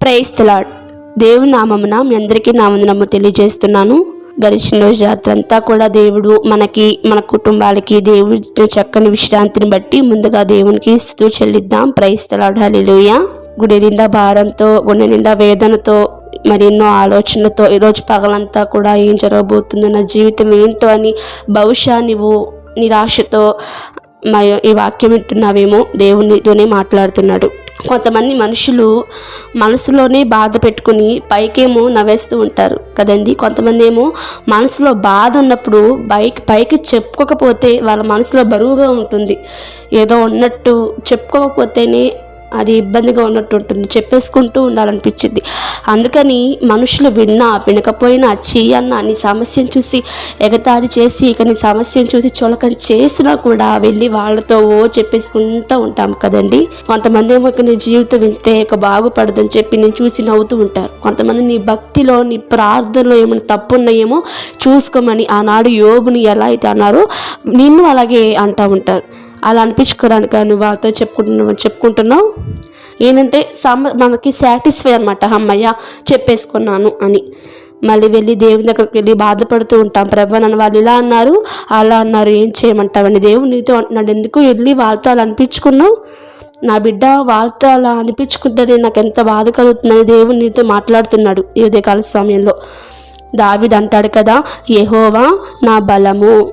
Praise the Lord దేవుని నామమున మీ అందరికీ నా వందనము తెలియజేస్తున్నాను. గడిచిన రోజు రాత్రి అంతా కూడా దేవుడు మనకి మన కుటుంబాలకి దేవుడితో చక్కని విశ్రాంతిని బట్టి ముందుగా దేవునికి స్థుతి చెల్లిద్దాం. ప్రైస్తలాడ్ హల్లెలూయా గుడి నిండా భారంతో గుండె నిండా వేదనతో మరి ఎన్నో ఆలోచనలతో ఈరోజు పగలంతా కూడా ఏం జరగబోతుందో నా జీవితం ఏంటో అని బహుశా నువ్వు నిరాశతో మరి ఈ వాక్యం వింటున్నావేమో దేవునితోనే మాట్లాడుతున్నాడు. కొంతమంది మనుషులు మనసులోనే బాధ పెట్టుకుని పైకేమో నవ్వేస్తూ ఉంటారు కదండి. కొంతమంది ఏమో మనసులో బాధ ఉన్నప్పుడు బైక్ పైకి చెప్పుకోకపోతే వాళ్ళ మనసులో బరువుగా ఉంటుంది. ఏదో ఉన్నట్టు చెప్పుకోకపోతేనే అది ఇబ్బందిగా ఉన్నట్టు ఉంటుంది చెప్పేసుకుంటూ ఉండాలనిపించింది. అందుకని మనుషులు విన్నా వినకపోయినా చేయన్న నీ సమస్యను చూసి ఎగతాళి చేసి ఇక నీ సమస్యను చూసి చులకన చేసినా కూడా వెళ్ళి వాళ్ళతో ఓ చెప్పేసుకుంటూ ఉంటాం కదండి. కొంతమంది ఏమో ఇక నీ జీవితం వింతే ఇక బాగుపడదని చెప్పి నేను చూసి నవ్వుతూ ఉంటారు. కొంతమంది నీ భక్తిలో నీ ప్రార్థనలో ఏమైనా తప్పు ఉన్నాయేమో చూసుకోమని ఆనాడు యోగుని ఎలా అయితే అన్నారో నిన్ను అలాగే అంటూ ఉంటారు. అలా అనిపించుకోవడానికి నువ్వు వాళ్ళతో చెప్పుకుంటున్నావు చెప్పుకుంటున్నావు? ఏంటంటే సమ మనకి సాటిస్ఫై అనమాట అమ్మయ్య చెప్పేసుకున్నాను అని. మళ్ళీ వెళ్ళి దేవుని దగ్గరికి వెళ్ళి బాధపడుతూ ఉంటాం. ప్రభా నన్ను వాళ్ళు ఇలా అన్నారు అలా అన్నారు ఏం చేయమంటావని దేవుడు నీతో అంటున్నాడు. ఎందుకు వెళ్ళి వాళ్ళతో అలా అనిపించుకున్నావు? నా బిడ్డ వాళ్ళతో అలా అనిపించుకుంటేనే నాకు ఎంత బాధ కలుగుతుందని దేవుడు నీతో మాట్లాడుతున్నాడు ఈ ఉదయకాల సమయంలో. దావిడ్ అంటాడు కదా ఏహోవా నా బలము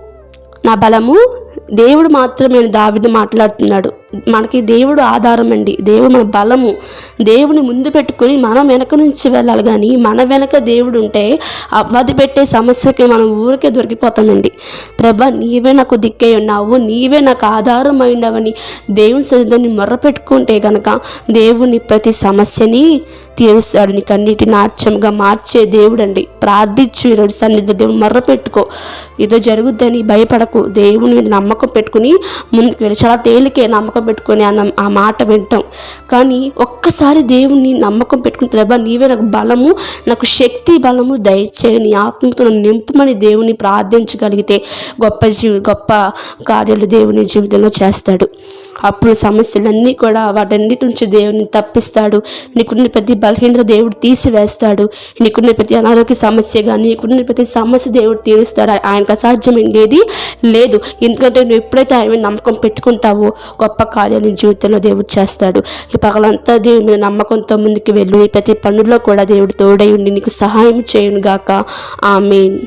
నా బలము దేవుడు మాత్రమే దావిది మాట్లాడుతున్నాడు. మనకి దేవుడు ఆధారం అండి దేవుడు మన బలము. దేవుని ముందు పెట్టుకుని మనం వెనక నుంచి వెళ్ళాలి కానీ మన వెనక దేవుడు ఉంటే అవధి పెట్టే సమస్యకి మనం ఊరికే దొరికిపోతామండి. ప్రభా నీవే నాకు దిక్కై ఉన్నావు నీవే నాకు ఆధారం అయినవని దేవుని సన్నిధిని మొర్ర పెట్టుకుంటే కనుక దేవుని ప్రతి సమస్యని తీరుస్తాడు. నీకు అన్నిటి నాట్యంగా మార్చే దేవుడు అండి ప్రార్థించు ఈరోజు సన్నిధిలో దేవుడు మర్ర పెట్టుకో ఏదో జరుగుద్దని భయపడకు. దేవుని మీద నమ్మకం పెట్టుకుని ముందుకు వెళ్ళి చాలా తేలికే నమ్మకం పెట్టుకొని ఆ ఆ మాట వింటాం. కానీ ఒక్కసారి దేవుణ్ణి నమ్మకం పెట్టుకుని ప్రభా నీవే నాకు బలము నాకు శక్తి బలము దయచేయ. నీ ఆత్మతో నింపమని దేవుని ప్రార్థించగలిగితే గొప్ప జీవి గొప్ప కార్యాలు దేవుని జీవితంలో చేస్తాడు. అప్పుడు సమస్యలన్నీ కూడా వాటన్నిటి నుంచి దేవుని తప్పిస్తాడు. నీకున్న ప్రతి బలహీనత దేవుడు తీసివేస్తాడు. నీకున్న ప్రతి అనారోగ్య సమస్య కానీ నీకున్న ప్రతి సమస్య దేవుడు తీరుస్తాడు. ఆ- ఆయనకు అసాధ్యమైనది లేదు. ఎందుకంటే నువ్వు ఎప్పుడైతే ఆయన మీద నమ్మకం పెట్టుకుంటావో గొప్ప కార్యాలు జీవితంలో దేవుడు చేస్తాడు. ఈ పగలంతా దేవుడి మీద నమ్మకంతో ముందుకు వెళ్ళు. ఈ ప్రతి పనుల్లో కూడా దేవుడు తోడై ఉండి నీకు సహాయం చేయను గాక ఆమెన్.